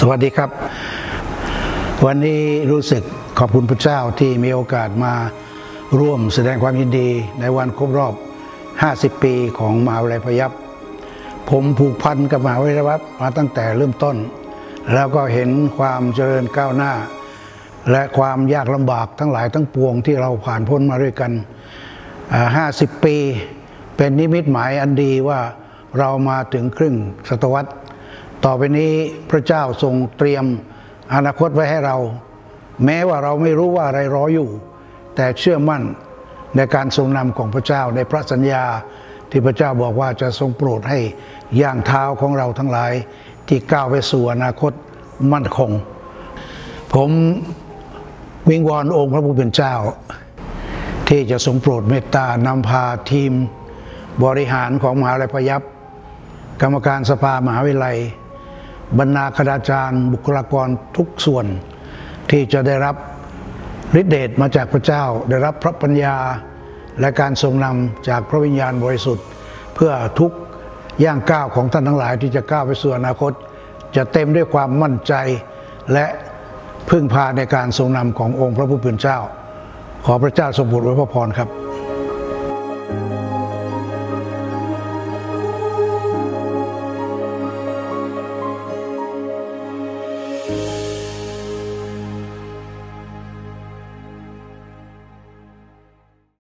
สวัสดีครับ วันนี้รู้สึกขอบคุณพระเจ้าที่มีโอกาสมาร่วมแสดงความยินดีในวันครบรอบ 50 ปีของมหาวิทยาลัยพยัพผมผูกพันกับมหาวิทยาลัยมาตั้งแต่เริ่มต้น แล้วก็เห็นความเจริญก้าวหน้า และความยากลำบากทั้งหลายทั้งปวงที่เราผ่านพ้นมาด้วยกัน 50 ปี เป็นนิมิตหมายอันดีว่าเรามาถึงครึ่งศตวรรษ ต่อไปนี้พระเจ้าทรงเตรียมอนาคตไว้ให้เรา แม้ว่าเราไม่รู้ว่าอะไรรออยู่ แต่เชื่อมั่นในการทรงนำของพระเจ้าในพระสัญญาที่พระเจ้าบอกว่าจะทรงโปรดให้ย่างเท้าของเราทั้งหลาย ที่ก้าวไปสู่อนาคตมั่นคง ผมวิงวอนองค์พระผู้เป็นเจ้า ที่จะทรงโปรดเมตตานำพาทีม บริหารของมหาวิทยาลัยพยัพกรรมการสภามหาวิทยาลัย บรรณาคณาจารย์ บุคลากรทุกส่วน ที่จะได้รับฤทธิเดชมาจากพระเจ้า ได้รับพระปัญญาและการทรงนำจากพระวิญญาณบริสุทธิ์ เพื่อทุกย่างก้าวของท่านทั้งหลายที่จะก้าวไปสู่อนาคต จะเต็มด้วยความมั่นใจ และพึ่งพาในการทรงนำขององค์พระผู้เป็นเจ้า ขอพระเจ้าทรงโปรดไว้พระพรครับ